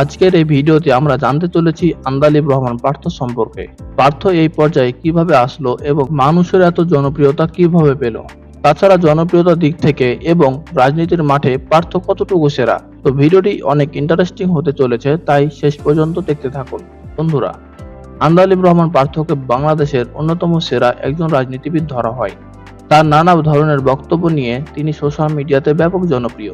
আজকের এই ভিডিওতে আমরা জানতে চলেছি আন্দালিব রহমান পার্থ সম্পর্কে। পার্থ এই পর্যায়ে কীভাবে আসলো এবং মানুষের এত জনপ্রিয়তা কীভাবে পেল? তাছাড়া জনপ্রিয়তার দিক থেকে এবং রাজনীতির মাঠে পার্থ কতটুকু সেরা? তো ভিডিওটি অনেক ইন্টারেস্টিং হতে চলেছে, তাই শেষ পর্যন্ত দেখতে থাকুন। বন্ধুরা, আন্দালিব রহমান পার্থকে বাংলাদেশের অন্যতম সেরা একজন রাজনীতিবিদ ধরা হয়। তার নানা ধরনের বক্তব্য নিয়ে তিনি সোশ্যাল মিডিয়াতে ব্যাপক জনপ্রিয়।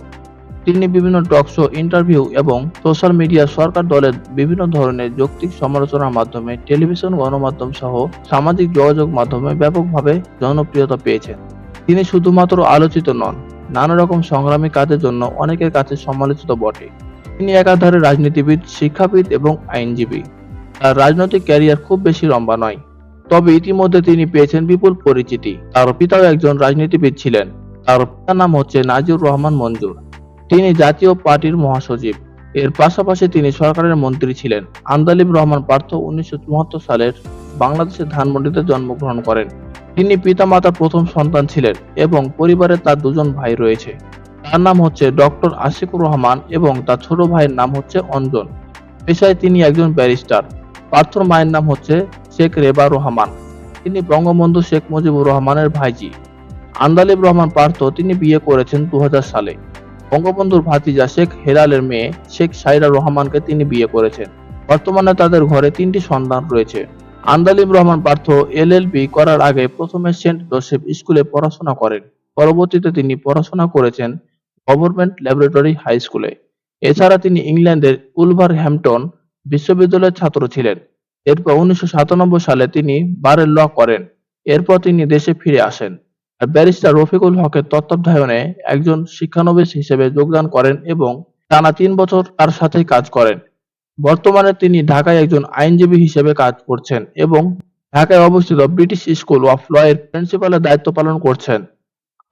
তিনি বিভিন্ন টক শো, ইন্টারভিউ এবং সোশ্যাল মিডিয়া সরকার দলের বিভিন্ন ধরনের যৌক্তিক সমালোচনার মাধ্যমে টেলিভিশন গণমাধ্যম সহ সামাজিক যোগাযোগ মাধ্যমে ব্যাপকভাবে জনপ্রিয়তা পেয়েছেন। তিনি শুধুমাত্র আলোচিত নন, নানা রকম সংগ্রামী কাজের জন্য অনেকের কাছে সমালোচিত বটে। তিনি একাধারে রাজনীতিবিদ, শিক্ষাবিদ এবং আইনজীবী। তার রাজনৈতিক ক্যারিয়ার খুব বেশি লম্বা নয়। তবে ইতিমধ্যে তিনি পেয়েছেন বিপুল পরিচিতি। তার পিতাও একজন রাজনীতিবিদ ছিলেন। তার পিতার নাম হচ্ছে নাজির রহমান মঞ্জুর। তিনি জাতীয় পার্টির মহাসচিব। এর পাশাপাশি তিনি সরকারের মন্ত্রী ছিলেন। আন্দালিব রহমান পার্থ উনিশশো সালের বাংলাদেশের ধানমন্ডিতে জন্মগ্রহণ করেন। তিনি পিতামাতার প্রথম সন্তান ছিলেন এবং পরিবারে তার দুজন ভাই রয়েছে। তার নাম হচ্ছে ডক্টর আশিকুর রহমান এবং তার ছোট ভাইয়ের নাম হচ্ছে অঞ্জন। পেশায় তিনি একজন ব্যারিস্টার। পার্থর মায়ের নাম হচ্ছে শেখ রেবা রহমান। তিনি বঙ্গবন্ধু শেখ মুজিবুর রহমানের ভাইজি। আন্দালিব রহমান পার্থ তিনি বিয়ে করেছেন দু হাজার সালে। বঙ্গবন্ধুর ভাতিজা শেখ হেলালের মেয়ে শেখ সাইরা রহমানকে তিনি বিয়ে করেছেন। বর্তমানে তাদের ঘরে তিনটি সন্তান রয়েছে। আন্দালিব রহমান পার্থ এলএলবি করার আগে প্রথমে সেন্ট জোসেফ স্কুলে পড়াশোনা করেন। পরবর্তীতে তিনি পড়াশোনা করেছেন গভর্নমেন্ট ল্যাবরেটরি হাই স্কুলে। এছাড়া তিনি ইংল্যান্ডের উলভার উলভারহ্যাম্পটন বিশ্ববিদ্যালয়ের ছাত্র ছিলেন। এরপর উনিশশো সাতানব্বই সালে তিনি বারের ল করেন। এরপর তিনি দেশে ফিরে আসেন আর ব্যারিস্টার রফিকুল হকের তত্ত্বাবধানে একজন শিক্ষানবিশ হিসেবে যোগদান করেন এবং টানা তিন বছর তার সাথে কাজ করেন। বর্তমানে তিনি ঢাকায় একজন আইনজীবী হিসেবে কাজ করছেন এবং ঢাকায় অবস্থিত ব্রিটিশ স্কুল অফ ল এর প্রিন্সিপালের দায়িত্ব পালন করছেন।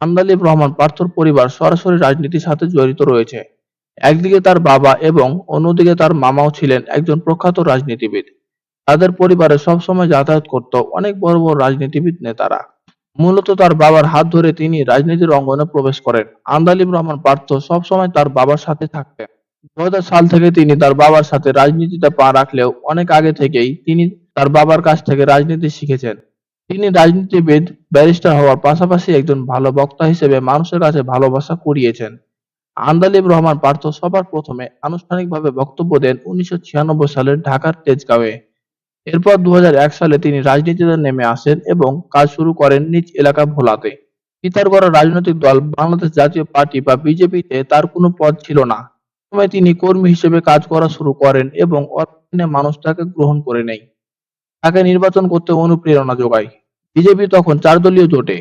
আন্দালিব রহমান পার্থর পরিবার সরাসরি রাজনীতির সাথে জড়িত রয়েছে। একদিকে তার বাবা এবং অন্যদিকে তার মামাও ছিলেন একজন প্রখ্যাত রাজনীতিবিদ। তাদের পরিবারে সবসময় যাতায়াত করত অনেক বড় বড় রাজনীতিবিদ নেতারা। মূলত তার বাবার হাত ধরে তিনি রাজনীতির অঙ্গনে প্রবেশ করেন। আন্দালিব রহমান পার্থ সবসময় তার বাবার সাথে থাকতেন। দু সাল থেকে তিনি তার বাবার সাথে রাজনীতিতে পা রাখলেও অনেক আগে থেকেই তিনি তার বাবার কাছ থেকে রাজনীতি শিখেছেন। তিনি রাজনীতিবিদ, ব্যারিস্টার হওয়ার পাশাপাশি একজন ভালো বক্তা হিসেবে মানুষের কাছে ভালোবাসা কুড়িয়েছেন। আন্দালিব রহমান পার্থ সবার প্রথমে আনুষ্ঠানিকভাবে বক্তব্য দেন উনিশশো ছিয়ানব্বই সালের ঢাকার তেজগাঁওয়ে। এরপর দু হাজার এক সালে তিনি রাজনীতিতে নেমে আসেন এবং কাজ শুরু করেন নিজ এলাকা ভোলাতে। পিতার গড়া রাজনৈতিক দল বাংলাদেশ জাতীয় পার্টি বা বিজেপিতে তার কোনো পদ ছিল না। সময় তিনি কর্মী হিসেবে কাজ করা শুরু করেন এবং অল্পদিনে মানুষ তাকে গ্রহণ করে নেয়। তাকে নির্বাচন করতে অনুপ্রেরণা যোগায়। বিজেপি তখন চার দলীয় জোটে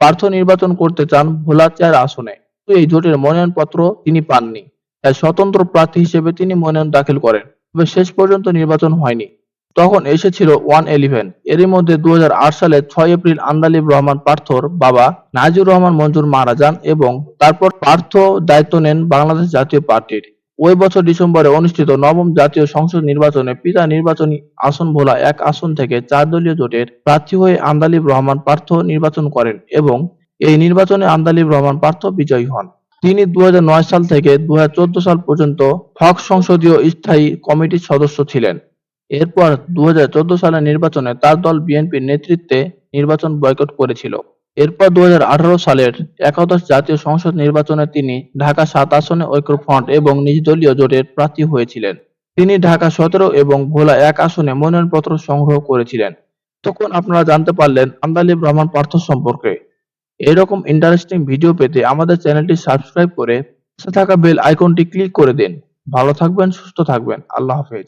পার্থ নির্বাচন করতে চান ভোলা চার আসনে। এই জোটের মনোনয়নপত্র তিনি পাননি। তাই স্বতন্ত্র প্রার্থী হিসেবে তিনি মনোনয়ন দাখিল করেন। তবে শেষ পর্যন্ত নির্বাচন হয়নি। তখন এসেছিল ওয়ান ইলেভেন। এরই মধ্যে দু হাজার আট সালে ছয় এপ্রিল আন্দালিব রহমান পার্থর বাবা নাজির রহমান মঞ্জুর মারা যান এবং তারপর পার্থ দায়িত্ব নেন বাংলাদেশ জাতীয় পার্টির। ওই বছর ডিসেম্বরে অনুষ্ঠিত নবম জাতীয় সংসদ নির্বাচনে পিতা নির্বাচনী আসন ভোলা এক আসন থেকে চার দলীয় জোটের প্রার্থী হয়ে আন্দালিব রহমান পার্থ নির্বাচন করেন এবং এই নির্বাচনে আন্দালিব রহমান পার্থ বিজয়ী হন। তিনি দু হাজার নয় সাল থেকে দু হাজার চোদ্দ সাল পর্যন্ত হক সংসদীয় স্থায়ী কমিটির সদস্য ছিলেন। এরপর দু হাজার চোদ্দ সালের নির্বাচনে তার দল বিএনপির নেতৃত্বে নির্বাচন বয়কট করেছিল। এরপর দু হাজার আঠারো সালের একাদশ জাতীয় সংসদ নির্বাচনে তিনি ঢাকা সাত আসনে ঐক্যফ্রন্ট এবং নিজ দলীয় জোটের প্রার্থী হয়েছিলেন। তিনি ঢাকা সতেরো এবং ভোলা এক আসনে মনোনয়নপত্র সংগ্রহ করেছিলেন। তখন আপনারা জানতে পারলেন আন্দালিব রহমান পার্থ সম্পর্কে। এরকম ইন্টারেস্টিং ভিডিও পেতে আমাদের চ্যানেলটি সাবস্ক্রাইব করে থাকা বেল আইকনটি ক্লিক করে দিন। ভালো থাকবেন, সুস্থ থাকবেন। আল্লাহ হাফেজ।